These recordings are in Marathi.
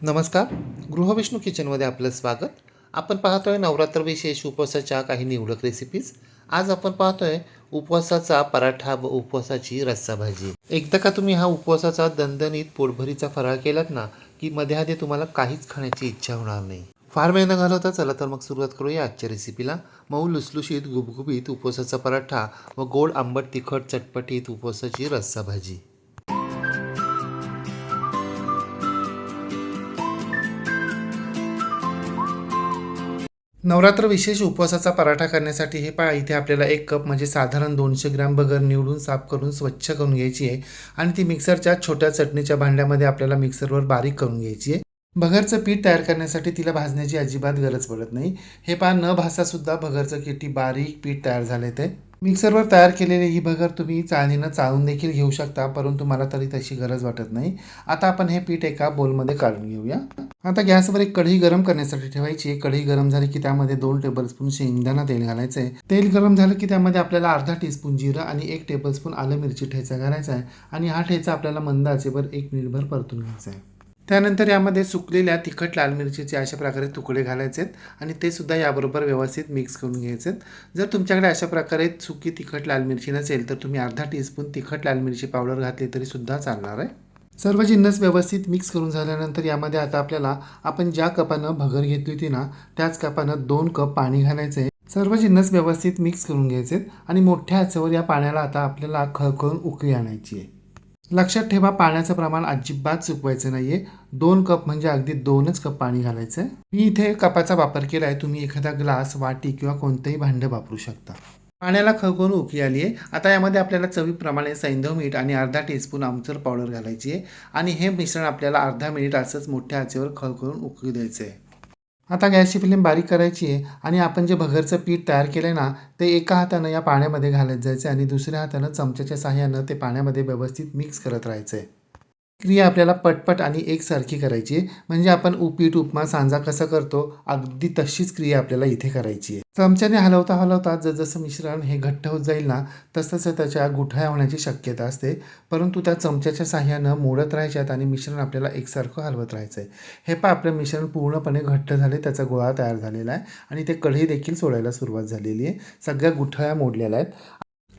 नमस्कार. गृहविष्णू किचनमध्ये आपलं स्वागत. आपण पाहतोय नवरात्र विशेष उपवासाच्या काही निवडक रेसिपीज आज आपण पाहतोय उपवासाचा पराठा व उपवासाची रस्सा भाजी एकदा का तुम्ही हा उपवासाचा दणदणीत पोटभरीचा फराळ केलात ना की मध्ये आधी तुम्हाला काहीच खाण्याची इच्छा होणार नाही. फार वेळ न घालवता चला तर मग सुरुवात करूया आजच्या रेसिपीला मऊ लुसलुशीत गुबगुबीत उपवासाचा पराठा व गोड आंबट तिखट चटपटीत उपवासाची रस्सा भाजी नवरात्र विशेष उपवासाचा पराठा करण्यासाठी हे पहा इथे आपल्याला एक कप म्हणजे साधारण दोनशे ग्रॅम बगर निवडून साफ करून स्वच्छ करून घ्यायची आहे. आणि ती मिक्सरच्या छोट्या चटणीच्या भांड्यामध्ये आपल्याला मिक्सरवर बारीक करून घ्यायची आहे. भगरचं पीठ तयार करण्यासाठी तिला भाजण्याची अजिबात गरज पडत नाही. हे पहा न भासासुद्धा भगरचं किती बारीक पीठ तयार झाले ते. मिक्सरवर तयार केलेली ही भगर तुम्ही चाळणीनं चाळून देखील घेऊ शकता परंतु मला तरी तशी गरज वाटत नाही. आता आपण हे पीठ एका बोलमध्ये काढून घेऊया. आता गॅसवर एक कढई गरम करण्यासाठी ठेवायची कढई गरम झाली की त्यामध्ये दोन टेबलस्पून शेंगदाणा तेल घालायचं आहे तेल गरम झालं की त्यामध्ये आपल्याला अर्धा टीस्पून जिरं आणि एक टेबलस्पून आलं मिरची ठेचा घालायचा आहे. आणि हा ठेचा आपल्याला मंद आचेवर एक मिनिटभर परतून घ्यायचा आहे. त्यानंतर यामध्ये सुकलेल्या तिखट लाल मिरचीचे अशा प्रकारे तुकडे घालायचे आहेत आणि ते सुद्धा याबरोबर व्यवस्थित मिक्स करून घ्यायचे आहेत. जर तुमच्याकडे अशा प्रकारे सुकी तिखट लाल मिरची नसेल तर तुम्ही अर्धा टीस्पून तिखट लाल मिरची पावडर घातली तरी सुद्धा चालणार आहे. सर्व जिन्नस व्यवस्थित मिक्स करून झाल्यानंतर यामध्ये आता आपल्याला आपण ज्या कपानं भगर घेतली होती ना त्याच कपानं दोन कप पाणी घालायचं आहे सर्व जिन्नस व्यवस्थित मिक्स करून घ्यायचे आहेत आणि मोठ्या आचेवर या पाण्याला आता आपल्याला खळखळून उकळी आणायची आहे. लक्षात ठेवा पाण्याचं प्रमाण अजिबात चुकवायचं नाहीये. दोन कप म्हणजे अगदी दोनच कप पाणी घालायचं आहे मी इथे कपाचा वापर केला आहे तुम्ही एखादा ग्लास वाटी किंवा कोणतंही भांडं वापरू शकता. पाण्याला खळखळून उकळी आली आहे आता यामध्ये आपल्याला चवीप्रमाणे सैंधव मीठ आणि अर्धा टीस्पून आमचूर पावडर घालायची आहे आणि हे मिश्रण आपल्याला अर्धा मिनिट असंच मोठ्या आचेवर खळखळून उकळी द्यायचं आहे आता गॅसची फ्लेम बारीक करायची आहे आणि आपण जे भगरचं पीठ तयार केलं आहे ना ते एका हातानं या पाण्यामध्ये घालत जायचं आणि दुसऱ्या हातानं चमच्याच्या साह्यानं ते पाण्यामध्ये व्यवस्थित मिक्स करत राहायचं आहे क्रिया आपल्याला पटपट आणि एकसारखी करायची आहे. म्हणजे आपण उपीट उपमा सांजा कसा करतो अगदी तशीच क्रिया आपल्याला इथे करायची आहे. चमच्याने हलवता हलवता जसजसं मिश्रण हे घट्ट होत जाईल ना तसतसं त्याच्या गुठळ्या होण्याची शक्यता असते. परंतु त्या चमच्याच्या साह्यानं मोडत राहायच्यात आणि मिश्रण आपल्याला एकसारखं हलवत राहायचं आहे हे पण आपलं मिश्रण पूर्णपणे घट्ट झाले त्याचा गोळा तयार झालेला आहे आणि ते कढई देखील सोडायला सुरुवात झालेली आहे. सगळ्या गुठळ्या मोडलेल्या आहेत.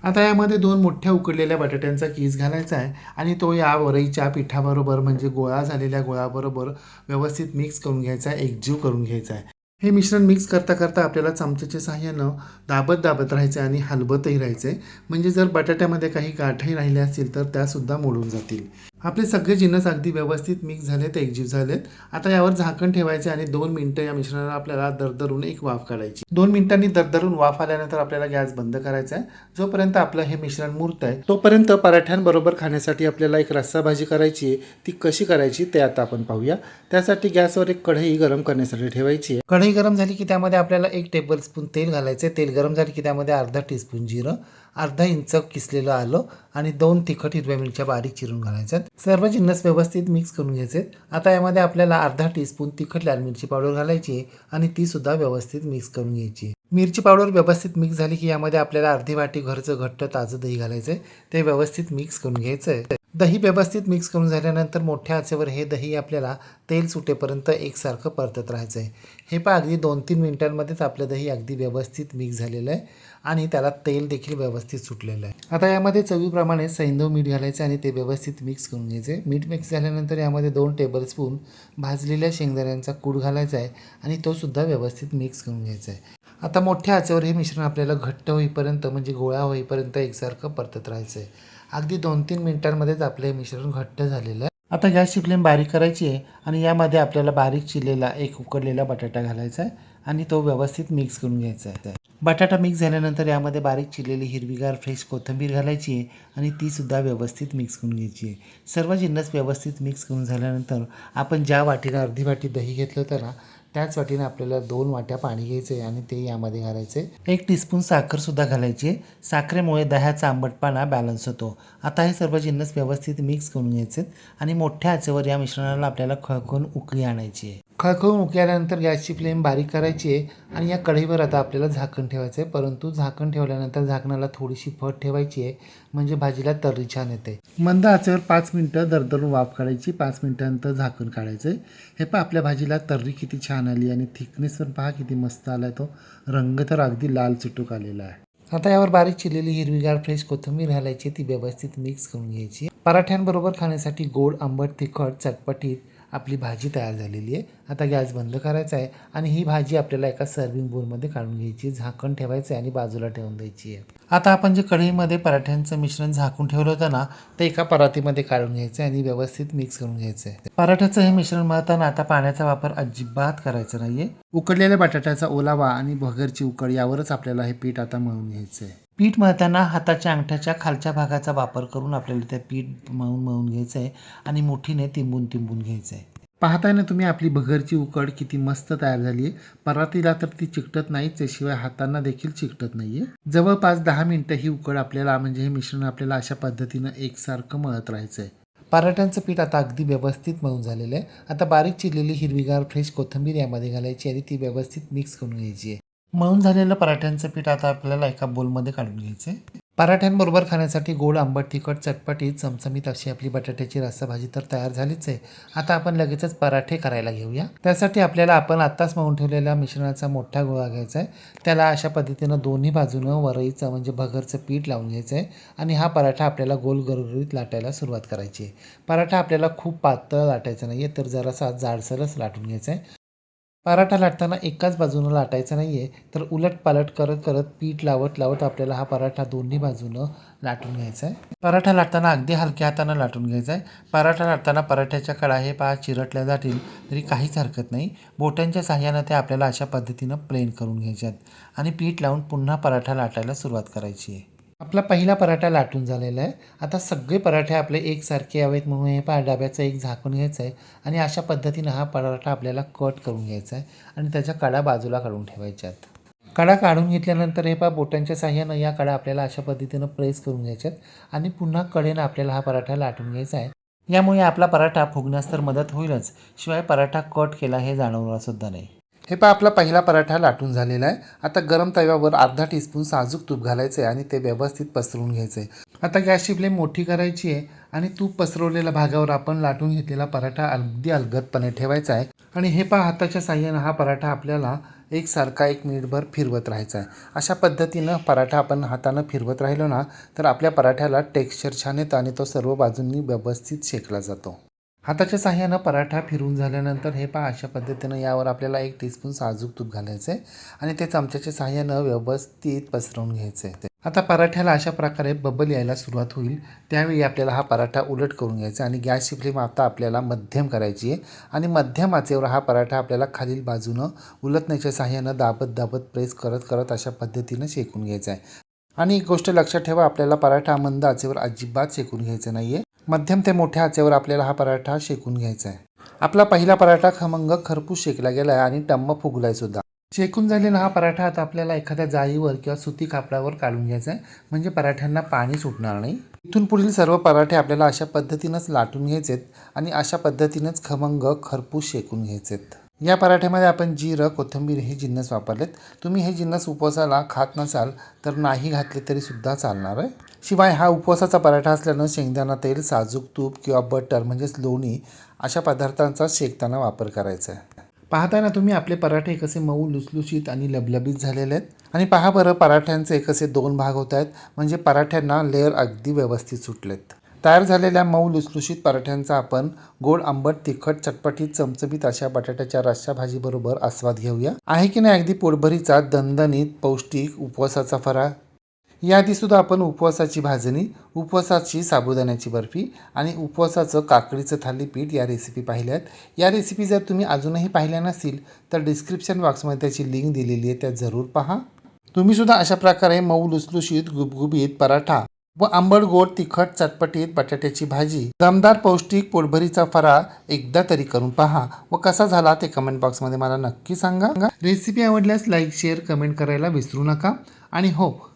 आता यामध्ये दोन मोठ्या उकडलेल्या बटाट्यांचा कीस घालायचा आहे आणि तो या वरईच्या पिठाबरोबर म्हणजे गोळा झालेल्या गोळाबरोबर व्यवस्थित मिक्स करून घ्यायचा आहे एकजीव करून घ्यायचा आहे. हे मिश्रण मिक्स करता करता आपल्याला चमच्याच्या साह्यानं दाबत दाबत राहायचं आणि हलवतही राहायचं. आहे म्हणजे जर बटाट्यामध्ये काही गाठही राहिल्या असतील तर त्यासुद्धा मोडून जातील. आपले सगळे जिन्नस अगदी व्यवस्थित मिक्स झालेत एकजीव झालेत. आता यावर झाकण ठेवायचे आणि दोन मिनटं या मिश्रणाला आपल्याला दरदरून एक वाफ काढायची. दोन मिनिटांनी दरदरून वाफ आल्यानंतर आपल्याला गॅस बंद करायचा आहे. जोपर्यंत आपलं हे मिश्रण मुरत आहे तोपर्यंत पराठ्यांबरोबर खाण्यासाठी आपल्याला एक रस्सा भाजी करायची आहे. ती कशी करायची ते आता आपण पाहूया. त्यासाठी गॅसवर एक कढई गरम करण्यासाठी ठेवायची आहे. कढई गरम झाली की त्यामध्ये आपल्याला एक टेबलस्पून तेल घालायचं आहे तेल गरम झाली की त्यामध्ये अर्धा टीस्पून जिरं अर्धा इंच किसलेलं आलं आणि दोन तिखट हिरव्या मिरच्या बारीक चिरून घालायच्या सर्व जिन्नस व्यवस्थित मिक्स करून घ्यायचे आता यामध्ये आपल्याला अर्धा टीस्पून तिखट लाल मिरची पावडर घालायची आणि ती सुद्धा व्यवस्थित मिक्स करून घ्यायची मिरची पावडर व्यवस्थित मिक्स झाली की यामध्ये आपल्याला अर्धी वाटी घरचं घट्ट ताजं दही घालायचं आहे ते व्यवस्थित मिक्स करून घ्यायचं आहे. दही व्यवस्थित मिक्स करून झाल्यानंतर मोठ्या आचेवर हे दही आपल्याला तेल सुटेपर्यंत एकसारखं परतत राहायचं आहे हे पण अगदी दोन तीन मिनिटांमध्येच आपलं दही अगदी व्यवस्थित मिक्स झालेलं आहे आणि त्याला तेल देखील व्यवस्थित सुटलेलं आहे. आता यामध्ये चवीप्रमाणे सैंधव मीठ घालायचं आणि ते व्यवस्थित मिक्स करून घ्यायचे मीठ मिक्स झाल्यानंतर यामध्ये दोन टेबलस्पून भाजलेल्या शेंगदाण्यांचा कूड घालायचा आहे आणि तो सुद्धा व्यवस्थित मिक्स करून घ्यायचा आहे आता मोठ्या आचेवर हे मिश्रण आपल्याला घट्ट होईपर्यंत म्हणजे गोळा होईपर्यंत एकसारखं परतत राहायचं आहे अगदी दोन तीन मिनटांमध्येच आपलं हे मिश्रण घट्ट झालेलं आहे. आता गॅसची फ्लेम बारीक करायची आहे आणि यामध्ये आपल्याला बारीक चिरलेला एक उकडलेला बटाटा घालायचा आहे आणि तो व्यवस्थित मिक्स करून घ्यायचा आहे बटाटा मिक्स झाल्यानंतर यामध्ये बारीक चिरलेली हिरवीगार फ्रेश कोथिंबीर घालायची आहे आणि तीसुद्धा व्यवस्थित मिक्स करून घ्यायची आहे. सर्व जिन्नस व्यवस्थित मिक्स करून झाल्यानंतर आपण ज्या वाटीला अर्धी वाटी दही घेतलं होतं ना त्याच वाटीने आपल्याला दोन वाट्या पाणी घ्यायचं आहे आणि ते यामध्ये घालायचे एक टीस्पून साखरसुद्धा घालायची आहे. साखरेमुळे दह्याचा आंबटपणा बॅलन्स होतो. आता हे सर्व जिन्नस व्यवस्थित मिक्स करून घ्यायचे आणि मोठ्या आचेवर या मिश्रणाला आपल्याला खळखळून उकळी आणायची आहे. खळखळून उकळल्यानंतर गॅसची फ्लेम बारीक करायची आहे आणि या कढईवर आता आपल्याला झाकण ठेवायचं आहे. परंतु झाकण ठेवल्यानंतर झाकणाला थोडीशी फट ठेवायची आहे. म्हणजे भाजीला तर्री छान येते. मंद आचेवर पाच मिनटं दरदरून वाफ काढायची. पाच मिनटानंतर झाकण काढायचं आहे. हे पहा आपल्या भाजीला तर्री किती छान आली आणि थिकनेस पण पहा किती मस्त आला तो. रंग तर अगदी लाल चुटूक आलेला आहे. आता यावर बारीक चिरलेली हिरवीगार फ्रेश कोथिंबीर घालायची ती व्यवस्थित मिक्स करून घ्यायची पराठ्यांबरोबर खाण्यासाठी गोड आंबट तिखट चटपटीत आपली भाजी तयार झालेली आहे. आता गॅस बंद करायचा आहे आणि ही भाजी आपल्याला एका सर्विंग बोलमध्ये काढून घ्यायची झाकण ठेवायचं आहे आणि बाजूला ठेवून द्यायची आहे. आता आपण जे कढईमध्ये पराठ्यांचं मिश्रण झाकून ठेवलं होतं ना ते एका परातीमध्ये काढून घ्यायचं आहे आणि व्यवस्थित मिक्स करून घ्यायचं आहे. पराठ्याचं हे मिश्रण मळताना आता पाण्याचा वापर अजिबात करायचा नाहीये. उकडलेल्या बटाट्याचा ओलावा आणि भगरची उकड यावरच आपल्याला हे पीठ आता मळून घ्यायचं आहे. पीठ मळताना हाताच्या अंगठ्याच्या खालच्या भागाचा वापर करून आपल्याला ते पीठ मळून मळून घ्यायचं आहे आणि मुठीने तिंबून तिंबून घ्यायचं आहे. पाहताय ना तुम्ही आपली भगरची उकड किती मस्त तयार झाली आहे. परातीला तर ती चिकटत नाहीच आहे शिवाय हातांना देखील चिकटत नाहीये जवळपास दहा मिनटं ही उकड आपल्याला म्हणजे हे मिश्रण आपल्याला अशा पद्धतीनं एकसारखं मळत राहायचं आहे पराठ्यांचं पीठ आता अगदी व्यवस्थित मळून झालेलं आहे. आता बारीक चिरलेली हिरवीगार फ्रेश कोथिंबीर यामध्ये घालायची आणि ती व्यवस्थित मिक्स करून घ्यायची आहे. मळून झालेलं पराठ्यांचं पीठ आता आपल्याला एका बोलमध्ये काढून घ्यायचं आहे पराठ्यांबरोबर खाण्यासाठी गोड आंबट तिखट चटपटीत चमचमीत अशी आपली बटाट्याची रस्साभाजी तर तयार झालीच आहे. आता आपण लगेचच पराठे करायला घेऊया. त्यासाठी आपल्याला आपण आत्ताच मळून ठेवलेल्या मिश्रणाचा मोठा गोळा घ्यायचा आहे. त्याला अशा पद्धतीनं दोन्ही बाजूनं वरईचं म्हणजे भगरचं पीठ लावून घ्यायचं आहे आणि हा पराठा आपल्याला गोल गरगरीत लाटायला सुरुवात करायची आहे. पराठा आपल्याला खूप पातळ लाटायचा नाही आहे तर जरासा जाडसरच लाटून घ्यायचा आहे. पराठा लाटताना एकाच बाजूनं लाटायचा नाही आहे तर उलट पालट करत करत पीठ लावत लावत आपल्याला हा पराठा दोन्ही बाजूनं लाटून घ्यायचा आहे पराठा लाटताना अगदी हलक्या हातानं लाटून घ्यायचा आहे पराठा लाटताना पराठ्याच्या कडा हे पहा चिरटल्या जातील तरी काहीच हरकत नाही. बोटांच्या साह्यानं ते आपल्याला अशा पद्धतीनं प्लेन करून घ्यायच्यात. आणि पीठ लावून पुन्हा पराठा लाटायला सुरुवात करायची आहे आपला पहिला पराठा लाटून झालेला आहे. आता सगळे पराठे आपले एकसारखे हवेत म्हणून हे पहा डब्याचं एक झाकून घ्यायचं आहे. आणि अशा पद्धतीनं हा पराठा आपल्याला कट करून घ्यायचा आहे. आणि त्याच्या कडा बाजूला काढून ठेवायच्यात कडा काढून घेतल्यानंतर हे पहा बोटांच्या साह्यानं या कडा आपल्याला अशा पद्धतीनं प्रेस करून घ्यायच्यात आणि पुन्हा कडेनं आपल्याला हा पराठा लाटून घ्यायचा आहे. यामुळे आपला पराठा फुगण्यास तर मदत होईलच. शिवाय पराठा कट केला हे जाणवणार सुद्धा नाही. हे पहा आपला पहिला पराठा लाटून झालेला आहे. आता गरम तव्यावर अर्धा टीस्पून साजूक तूप घालायचं आहे आणि ते व्यवस्थित पसरवून घ्यायचं आहे आता गॅसची फ्लेम मोठी करायची आहे आणि तूप पसरवलेल्या भागावर आपण लाटून घेतलेला पराठा अगदी अलगदपणे ठेवायचा आहे. आणि हे पहा हाताच्या साह्यानं हा पराठा आपल्याला एकसारखा एक मिनिटभर फिरवत राहायचा आहे. अशा पद्धतीनं पराठा आपण हातानं फिरवत राहिलो ना तर आपल्या पराठ्याला टेक्स्चर छान येतं आणि तो सर्व बाजूंनी व्यवस्थित शेकला जातो. हाताच्या साह्यानं पराठा फिरून झाल्यानंतर हे पहा अशा पद्धतीनं यावर आपल्याला एक टीस्पून साजूक तूप घालायचं आहे आणि ते चमच्याच्या साह्यानं व्यवस्थित पसरवून घ्यायचं आहे आता पराठ्याला अशा प्रकारे बबल यायला सुरुवात होईल. त्यावेळी आपल्याला हा पराठा उलट करून घ्यायचा आणि गॅसची फ्लेम आता आपल्याला मध्यम करायची आहे आणि मध्यम आचेवर हा पराठा आपल्याला खालील बाजूनं उलटण्याच्या साह्यानं दाबत दाबत प्रेस करत करत अशा पद्धतीनं शेकून घ्यायचा आहे. आणि एक गोष्ट लक्षात ठेवा आपल्याला पराठा मंद आचेवर अजिबात शेकून घ्यायचा नाही आहे मध्यम ते मोठ्या आचेवर आपल्याला हा पराठा शेकून घ्यायचा आहे. आपला पहिला पराठा खमंग खरपूस शेकला गेला आहे आणि टम्म फुगलाय सुद्धा. शेकून झालेला हा पराठा आता आपल्याला एखाद्या जाळीवर किंवा सुती कापडावर काढून घ्यायचा आहे. म्हणजे पराठ्यांना पाणी सुटणार नाही. इथून पुढील सर्व पराठे आपल्याला अशा पद्धतीनंच लाटून घ्यायचेत आणि अशा पद्धतीनंच खमंग खरपूस शेकून घ्यायचेत. या पराठ्यामध्ये आपण जिरं कोथिंबीर हे जिन्नस वापरलेत. तुम्ही हे जिन्नस उपवासाला खात नसाल तर नाही घातले तरीसुद्धा चालणार आहे. शिवाय हा उपवासाचा पराठा असल्यानं शेंगदाणा तेल साजूक तूप किंवा बटर म्हणजेच लोणी अशा पदार्थांचा शेकताना वापर करायचा आहे. पाहताना तुम्ही आपले पराठे कसे मऊ लुसलुशीत आणि लबलबीत झालेले आहेत. आणि पहा बरं पराठ्यांचे कसे दोन भाग होत आहेत. म्हणजे पराठ्यांना लेअर अगदी व्यवस्थित सुटलेत. तयार झालेल्या मऊ लुसलुशीत पराठ्यांचा आपण गोड आंबट तिखट चटपटीत चमचमीत अशा बटाट्याच्या रस्सा भाजीबरोबर आस्वाद घेऊया. आहे की नाही अगदी पोटभरीचा दणदणीत पौष्टिक उपवासाचा फराळ? याआधी सुद्धा आपण उपवासाची भाजणी उपवासाची साबुदाण्याची बर्फी आणि उपवासाचं काकडीचं थालीपीठ या रेसिपी पाहिल्या आहेत या रेसिपी जर तुम्ही अजूनही पाहिल्या नसतील तर डिस्क्रिप्शन बॉक्समध्ये त्याची लिंक दिलेली आहे त्या जरूर पहा. तुम्ही सुद्धा अशा प्रकारे मऊ लुसलुशीत गुबगुबीत पराठा व आंबट गोड तिखट चटपटीत बटाट्याची भाजी. दमदार पौष्टिक पोटभरीचा फराळ एकदा तरी करून पहा. व कसा झाला ते कमेंट बॉक्समध्ये मला नक्की सांगा. रेसिपी आवडल्यास लाईक शेअर कमेंट करायला विसरू नका. आणि हो